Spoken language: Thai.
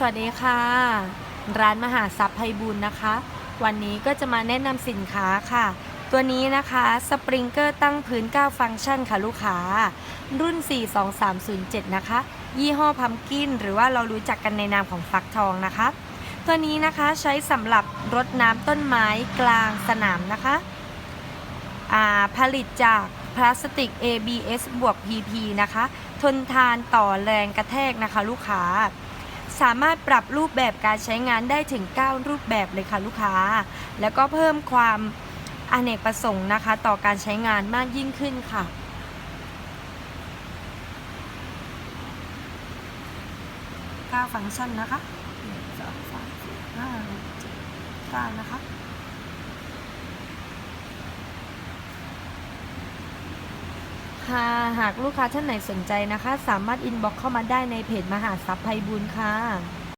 สวัสดีค่ะ ร้านมหาทรัพย์ไพบูลนะคะ วันนี้ก็จะมาแนะนำสินค้าค่ะ ตัวนี้นะคะสปริงเกอร์ตั้งพื้น 9 ฟังก์ชันค่ะลูกค้า รุ่น 42307 นะคะ ยี่ห้อพัมกินหรือว่าเรารู้จักกันในนามของฟักทองนะคะ ตัวนี้นะคะใช้สำหรับรดน้ำต้นไม้กลางสนามนะคะผลิตจากพลาสติก ABS บวก PP นะคะ ทนทานต่อแรงกระแทกนะคะ ลูกค้า สามารถปรับรูปแบบการใช้งานได้ถึง 9 รูปแบบเลยค่ะลูกค้า แล้วก็เพิ่มความอเนกประสงค์นะคะ ต่อการใช้งานมากยิ่งขึ้นค่ะ 9 ฟังก์ชันนะคะ1 2 3 4 5 6 7 9นะคะ ค่ะ หากลูกค้าท่านไหนสนใจนะคะ สามารถอินบ็อกเข้ามาได้ในเพจมหาทรัพย์ไพบูลค่ะ